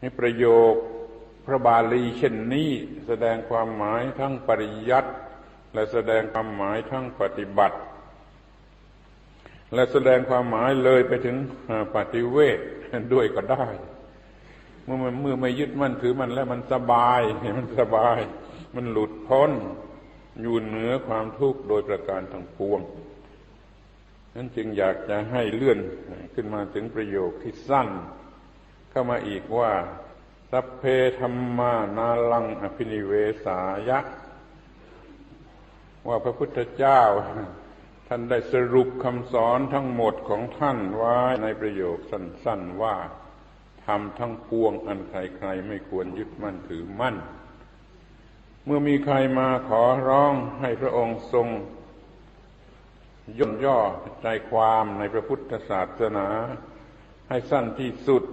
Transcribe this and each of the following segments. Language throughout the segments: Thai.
นี่ประโยคพระบาลีเช่นนี้แสดงความหมายทั้งปริยัติและแสดงความหมายทั้งปฏิบัติ และแสดงความหมายเลยไปถึงปฏิเวทด้วยก็ได้ เมื่อมันเมื่อไม่ยึดมั่นถือมันแล้วมันสบายมันสบาย มันหลุดพ้นอยู่เหนือความทุกข์โดยประการทั้งปวงนั้นจึงอยากจะให้เลื่อนขึ้นมาถึงประโยคที่สั้น เข้ามาอีกว่าสัพเพธรรมานาลังอภินิเวสายะ ว่าพระพุทธเจ้า ท่านได้สรุปคำสอนทั้งหมดของท่านไว้ในประโยคสั้นๆว่าทำทั้งปวงอันใครๆไม่ควรยึดมั่นถือมั่น เมื่อมีใครมาขอร้องให้พระองค์ทรง ย่นย่อใจความในพระพุทธศาสนา ให้สั้นที่สุด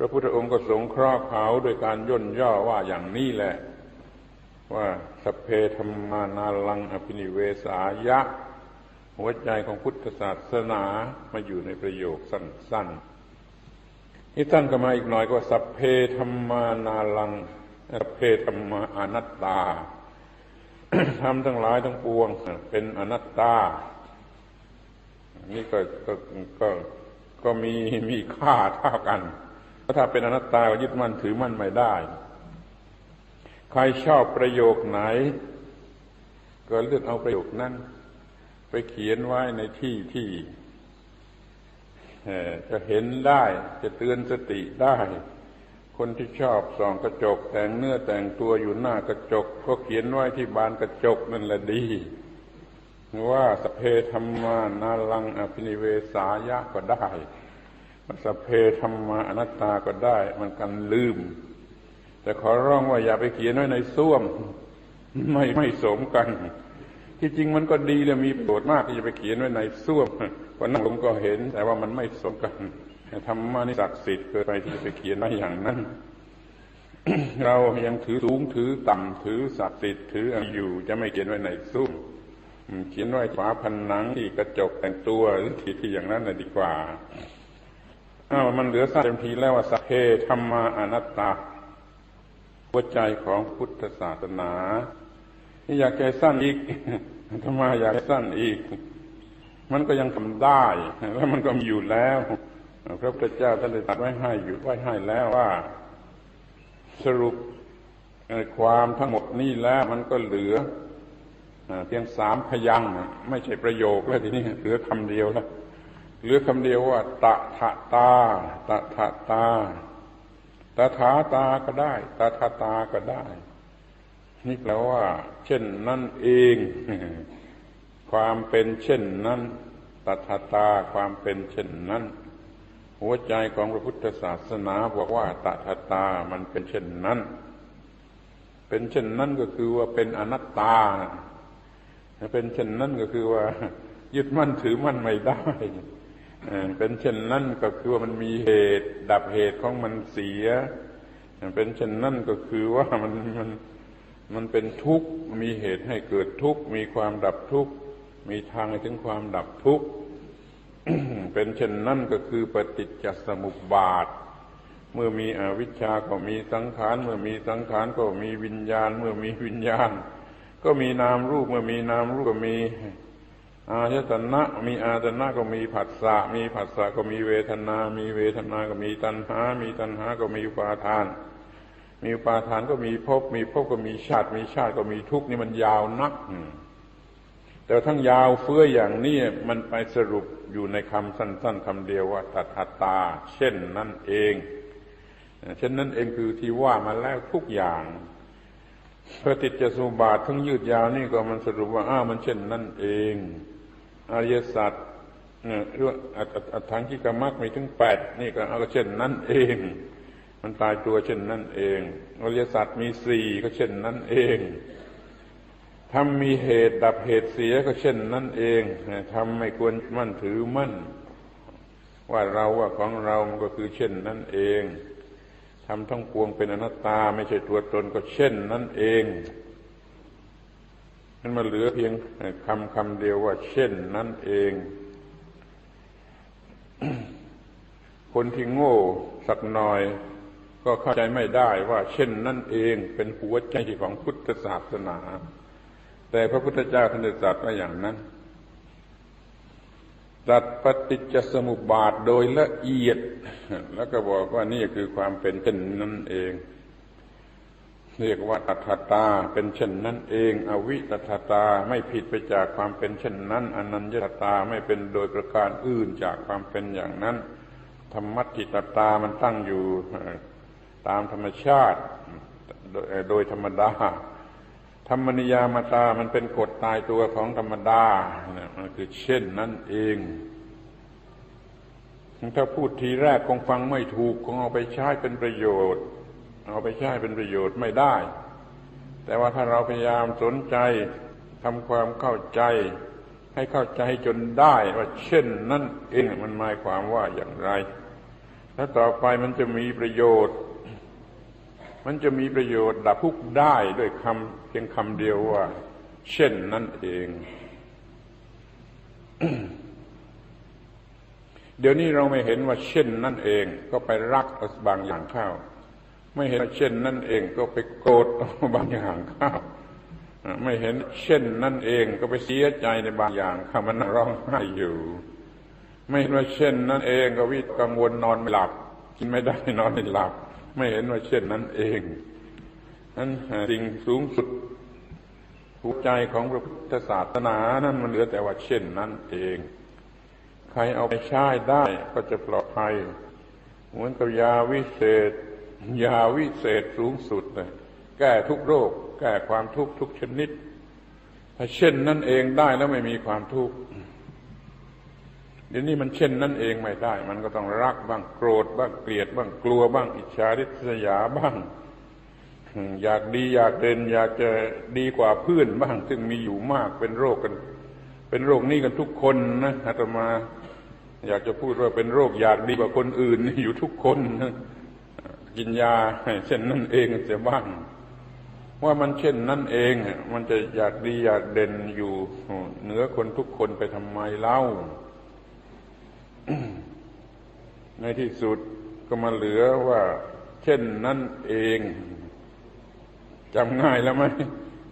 พระพุทธองค์ก็สงเคราะห์เขาโดยการย่นย่อว่าอย่างนี้แหละ ว่าสเพธรรมานาลังอภินิเวสายะ หัวใจของพุทธศาสนามาอยู่ในประโยคสั้นๆนี่ท่านก็มาอีกหน่อยก็สัพเพธรรมานาลังสัพเพธรรมาอนัตตาทำทั้งหลายทั้งปวง เป็นอนัตตา นี่ก็ก็ก็ก็มีมีค่าเท่ากัน ถ้าเป็นอนัตตาก็ยึดมั่นถือมั่นไม่ได้ ใครชอบประโยคไหน ก็เลือกเอาประโยคนั้น ไปเขียนไว้ในที่ที่จะเห็นได้จะเตือนสติได้ คนที่ชอบส่องกระจก แต่งเนื้อแต่งตัวอยู่หน้ากระจกก็เขียนไว้ที่บานกระจกนั่นแหละดีว่าสเพธรรมานาลังอภินิเวสายะก็ได้ สเพธรรมาอนัตตาก็ได้ มันกันลืม แต่ขอร้องว่าอย่าไปเขียนไว้ในส้วม ไม่ไม่สมกัน ที่จริงมันก็ดีเลยมีประโยชน์มากที่จะไปเขียนไว้ในส้วมพอนั่งลงก็เห็น แต่ว่ามันไม่สมกันธรรมะนี่ศักดิ์สิทธิ์เกินไปที่จะไปเขียนไว้อย่างนั้น เรายังถือสูงถือต่ำถือศักดิ์สิทธิ์ถืออยู่จะไม่เขียนไว้ในซุ้มเขียนไว้ฝาผนังที่กระจกแต่งตัวหรือที่ที่อย่างนั้นเลยดีกว่า อ้าวมันเหลือสั้นเต็มทีแล้วว่าสัพเพธรรมาอนัตตา หัวใจของพุทธศาสนานี่อยากแก้สั้นอีกธรรมาอยากสั้นอีก มันก็ยังทำได้ แล้วมันก็มีอยู่แล้วพระพุทธเจ้าท่านได้ตัดไว้ให้อยู่ไว้ให้แล้วว่า สรุปความทั้งหมดนี่แล้วมันก็เหลือเพียงสามพยังไม่ใช่ประโยคแล้วทีนี้เหลือคำเดียวแล้ว เหลือคำเดียวว่า ตะทะตา ตะทะตาตถาตาก็ได้ตถาตาก็ได้ นี่แปลว่า เช่นนั่นเอง ความเป็นเช่นนั้นตถาตาความเป็นเช่นนั้น หัวใจของพระพุทธศาสนาบอกว่าตถาตามันเป็นเช่นนั้น เป็นเช่นนั้นก็คือว่าเป็นอนัตตาเป็นเช่นนั้นก็คือว่ายึดมั่นถือมั่นไม่ได้ เป็นเช่นนั้นก็คือว่ามันมีเหตุ ดับเหตุของมันเสีย เป็นเช่นนั้นก็คือว่ามันมันมันเป็นทุกข์มีเหตุให้เกิดทุกข์มีความดับทุกข์มีทางถึงความดับทุกข์เป็นเช่นนั้นก็คือปฏิจจสมุปบาท เมื่อมีอวิชชาก็มีสังขาร เมื่อมีสังขารก็มีวิญญาณ เมื่อมีวิญญาณ ก็มีนามรูปเมื่อมีนามรูปก็มี อายตนะมีอาตนะก็มีผัสสะมีผัสสะก็มีเวทนา มีเวทนาก็มีตัณหา มีตัณหาก็มีอุปาทาน มีอุปาทานก็มีภพมีภพก็มีชาติ มีชาติก็มีทุกข์นี่มันยาวนัก แต่ทั้งยาวเฟื้ออย่างนี้มันไปสรุปอยู่ในคำสั้น ๆคำเดียวว่าตัทตา เช่นนั่นเองเช่นนั้นเองคือที่ว่ามาแล้วทุกอย่างพระติจสุบาททั้งยืดยาวนี่ก็มันสรุปว่าอ้ามันเช่นนั่นเอง อริยสัจเนี่ยเรื่องอัตถังกิกามักมีถึงแปดนี่ก็เอาเช่นนั้นเอง มันตายตัวเช่นนั้นเองอริยสัจมีสี่ก็เช่นนั้นเองทำมีเหตุดับเหตุเสียก็เช่นนั้นเองทำไม่ควรมั่นถือมั่น ว่าเราว่าของเรามันก็คือเช่นนั้นเองทำทั้งปวงเป็นอนัตตาไม่ใช่ตัวตนก็เช่นนั้นเอง มันมาเหลือเพียงคำคำเดียวว่า เช่นนั้นเอง คนที่โง่สักหน่อย ก็เข้าใจไม่ได้ว่าเช่นนั่นเองเป็นหัวใจของพุทธศาสนา แต่พระพุทธเจ้าท่านได้ตรัสว่าอย่างนั้นตัดปฏิจจสมุปบาทโดยละเอียด แล้วก็บอกว่านี่คือความเป็นเช่นนั้นเอง เรียกว่าตัทตาเป็นเช่นนั้นเองอวิตัทตาไม่ผิดไปจากความเป็นเช่นนั้นอนัญญตาไม่เป็นโดยประการอื่นจากความเป็นอย่างนั้น ธรรมัติตตามันตั้งอยู่ตามธรรมชาติโดยธรรมดา ธรรมนิยามตามันเป็นกฎตายตัวของธรรมดามันคือเช่นนั้นเองถ้าพูดทีแรกคงฟังไม่ถูกคงเอาไปใช้เป็นประโยชน์ เอาไปใช้เป็นประโยชน์ไม่ได้ แต่ว่าถ้าเราพยายามสนใจทำความเข้าใจ ให้เข้าใจจนได้ว่าเช่นนั้นเองมันหมายความว่าอย่างไร แล้วต่อไปมันจะมีประโยชน์ มันจะมีประโยชน์ดับทุกข์ได้ด้วยคำเพียงคำเดียวว่า เช่นนั่นเอง เดี๋ยวนี้เราไม่เห็นว่าเช่นนั่นเอง ก็ไปรักบางอย่างข้าว ไม่เห็นว่าเช่นนั่นเองก็ไปโกรธบางอย่างข้าวไม่เห็นเช่นนั่นเองก็ไปเสียใจในบางอย่างข้ามันร้องไห้อยู่ ไม่เห็นว่าเช่นนั่นเองก็วิตกังวลนอนไม่หลับ กินไม่ได้นอนไม่หลับ ไม่เห็นว่าเช่นนั้นเองนั้นสิ่งสูงสุดหัวใจของพระพุทธศาสนานั้นมันเหลือแต่ว่าเช่นนั้นเอง ใครเอาไปใช้ได้ก็จะปลอดภัยเหมือนกับยาวิเศษ ยาวิเศษสูงสุดเลยแก้ทุกโรค แก้ความทุกข์ทุกชนิด ถ้าเช่นนั้นเองได้แล้วไม่มีความทุกข์เดี๋ยวนี้มันเช่นนั่นเองไม่ได้ มันก็ต้องรักบ้างโกรธบ้างเกลียดบ้างกลัวบ้าง อิจฉาริษยาบ้าง อยากดีอยากเด่นอยากจะดีกว่าเพื่อนบ้าง ซึ่งมีอยู่มากเป็นโรคกัน เป็นโรคนี้กันทุกคนนะอาตมา อยากจะพูดว่าเป็นโรคอยากดีกว่าคนอื่นอยู่ทุกคนนะ กินยาเช่นนั่นเองเสียบ้างว่ามันเช่นนั่นเอง มันจะอยากดีอยากเด่นอยู่เหนือคนทุกคนไปทำไมเล่า ในที่สุดก็มาเหลือว่า เช่นนั้นเองจำง่ายแล้วไหม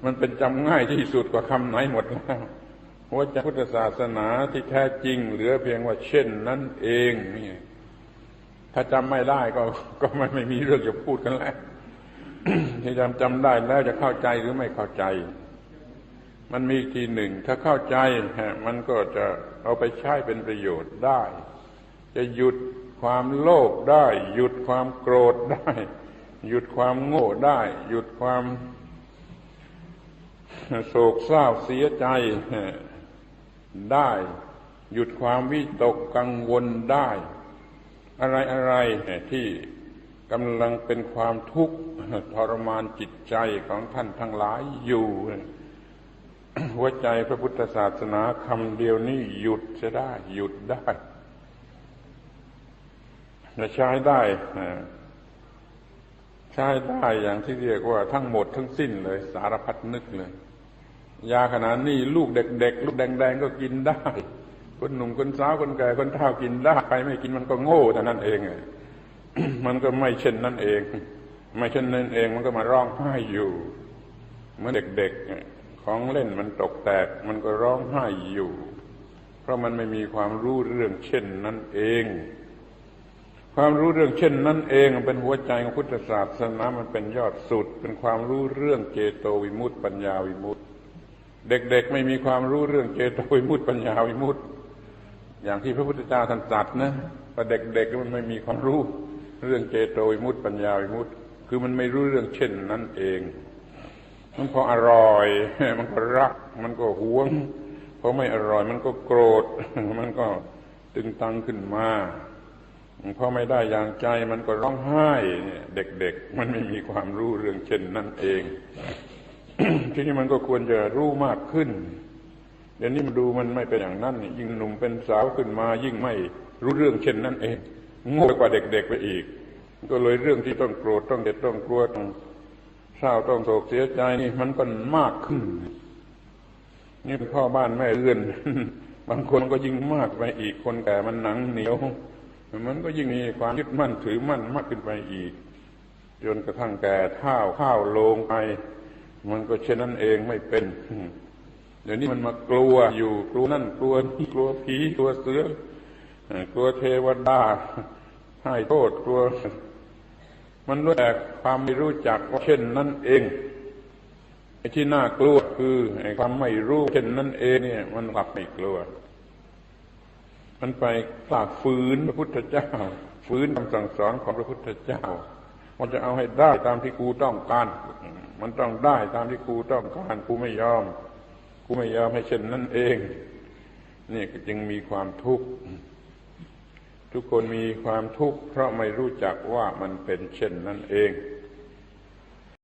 มันเป็นจำง่ายที่สุดกว่าคำไหนหมดแล้วว่าจะพุทธศาสนาที่แท้จริง เหลือเพียงว่าเช่นนั้นเองนี่ ถ้าจำไม่ได้ก็ก็ไม่ไม่มีเรื่องจะพูดกันแล้วที่จำจำได้แล้วจะเข้าใจหรือไม่เข้าใจ มันมีทีหนึ่ง ถ้าเข้าใจมันก็จะเอาไปใช้เป็นประโยชน์ได้ จะหยุดความโลภได้ หยุดความโกรธได้ หยุดความโง่ได้ หยุดความโศกเศร้าเสียใจได้ หยุดความวิตกกังวลได้ อะไรอะไรที่กำลังเป็นความทุกข์ทรมานจิตใจของท่านทั้งหลายอยู่ หัวใจพระพุทธศาสนาคำเดียวนี้หยุดจะได้ หยุดได้จะใช้ได้ใช้ได้อย่างที่เรียกว่าทั้งหมดทั้งสิ้นเลย สารพัดนึกเลย ยาขนาดนี้ลูกเด็กๆ ลูกแดงๆ ก็กินได้ คนหนุ่มคนสาวคนแก่คนเฒ่ากินได้ใครไม่กินมันก็โง่แต่นั้นเองมันก็ไม่เช่นนั้นเอง ไม่เช่นนั้นเองมันก็มาร้องไห้อยู่ เมื่อเด็กๆของเล่นมันตกแตก มันก็ร้องไห้อยู่ เพราะมันไม่มีความรู้เรื่องเช่นนั้นเอง ความรู้เรื่องเช่นนั้นเองเป็นหัวใจของพุทธศาสนามันเป็นยอดสุด เป็นความรู้เรื่องเจโตวิมุตติปัญญาวิมุตติเด็กๆไม่มีความรู้เรื่องเจโตวิมุตติปัญญาวิมุตติ อย่างที่พระพุทธเจ้าท่านตรัสนะว่าเด็กๆมันไม่มีความรู้ เรื่องเจโตวิมุตติปัญญาวิมุตติคือมันไม่รู้เรื่องเช่นนั้นเอง มันพออร่อย มันก็รัก มันก็หวงพอไม่อร่อย มันก็โกรธ มันก็ตึงตังขึ้นมาพอไม่ได้อย่างใจมันก็ร้องไห้เด็กๆ มันไม่มีความรู้เรื่องเช่นนั่นเอง ทีนี้มันก็ควรจะรู้มากขึ้น เดี๋ยวนี้มันดูมันไม่เป็นอย่างนั้นยิ่งหนุ่มเป็นสาวขึ้นมา ยิ่งไม่รู้เรื่องเช่นนั้นเองโง่กว่าเด็กๆไปอีก ก็เลยเรื่องที่ต้องโกรธต้องเด็ดต้องกลัวต้องเศร้าต้องโศกเสียใจนี่มันก็มากขึ้นนี่พ่อบ้านแม่เรือนบางคนก็ยิ่งมากไปอีกคนแก่มันหนังเหนียว มันก็ยิ่งมีความยึดมั่นถือมั่นมากขึ้นไปอีกจนกระทั่งแก่เท่าข้าวลงไป มันก็เช่นนั้นเองไม่เป็น เดี๋ยวนี้มันมากลัวอยู่กลัวนั่นกลัวนี่กลัวผีกลัวเสือกลัวเทวดาให้โทษกลัว มันรู้แต่ความไม่รู้จักเช่นนั้นเองไอ้ที่น่ากลัวคือไอ้ความไม่รู้เช่นนั้นเองเนี่ย มันกลับไม่กลัว มันไปกลากฝืนพระพุทธเจ้า ฝืนคำสั่งสอนของพระพุทธเจ้า มันจะเอาให้ได้ตามที่กูต้องการ มันต้องได้ตามที่กูต้องการกูไม่ยอม กูไม่ยอมให้เช่นนั้นเอง นี่ก็จึงมีความทุกข์ ทุกคนมีความทุกข์เพราะไม่รู้จักว่ามันเป็นเช่นนั้นเอง